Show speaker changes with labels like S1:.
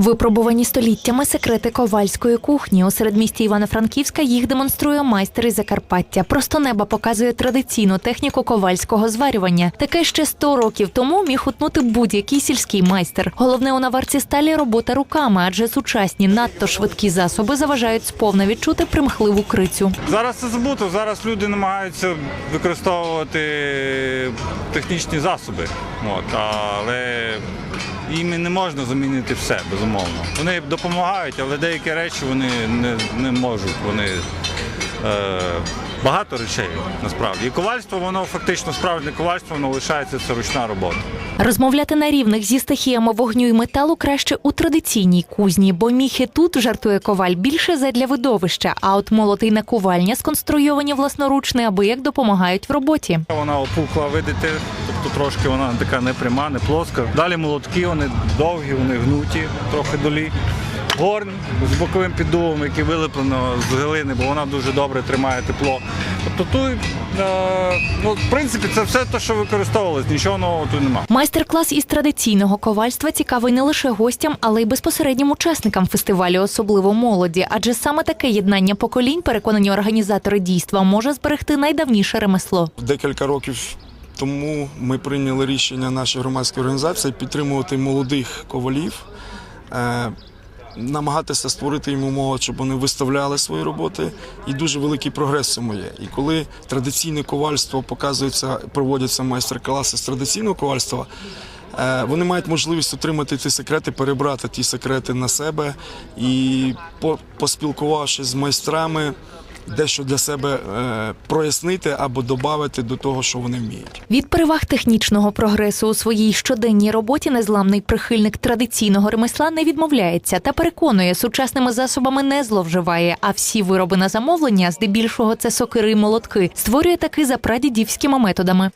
S1: Випробувані століттями секрети ковальської кухні. У середмісті Івано-Франківська їх демонструє майстер із Закарпаття. Просто неба показує традиційну техніку ковальського зварювання. Таке ще 100 років тому міг утнути будь-який сільський майстер. Головне у наварці сталі робота руками, адже сучасні надто швидкі засоби заважають сповна відчути примхливу крицю.
S2: Зараз це забуто. Зараз люди намагаються використовувати технічні засоби. От, але їм не можна замінити все, безумовно. Вони допомагають, але деякі речі вони не, не можуть. Вони е, багато речей насправді. І ковальство, воно фактично справжнє ковальство, воно лишається це ручна робота.
S1: Розмовляти на рівних зі стихіями вогню і металу краще у традиційній кузні, бо міхи тут жартує коваль більше задля видовища. А от молоти й накувальня сконструйовані власноруч неабияк допомагають в роботі.
S2: Вона опухла, видите, тобто трошки вона така не пряма, не плоска. Далі молотки, вони довгі, вони гнуті, трохи долі. Горн з боковим піддувом, який вилеплено з глини, бо вона дуже добре тримає тепло. Тобто тут, е, ну, в принципі, це все те, що використовувалось, нічого нового тут немає.
S1: Майстер-клас із традиційного ковальства цікавий не лише гостям, але й безпосереднім учасникам фестивалю, особливо молоді. Адже саме таке єднання поколінь, переконані організатори дійства, може зберегти найдавніше ремесло.
S3: Декілька років тому ми прийняли рішення нашої громадської організації підтримувати молодих ковалів, е, намагатися створити їм умови, щоб вони виставляли свої роботи. І дуже великий прогрес цьому є. І коли традиційне ковальство показується, проводяться майстер-класи з традиційного ковальства. е, Вони мають можливість отримати ті секрети, перебрати ті секрети на себе і, по- поспілкувавшись з майстрами, дещо для себе е, прояснити або додати до того, що вони вміють.
S1: Від переваг технічного прогресу у своїй щоденній роботі незламний прихильник традиційного ремесла не відмовляється та переконує, сучасними засобами не зловживає. А всі вироби на замовлення, здебільшого це сокири і молотки, створює таки за прадідівськими методами.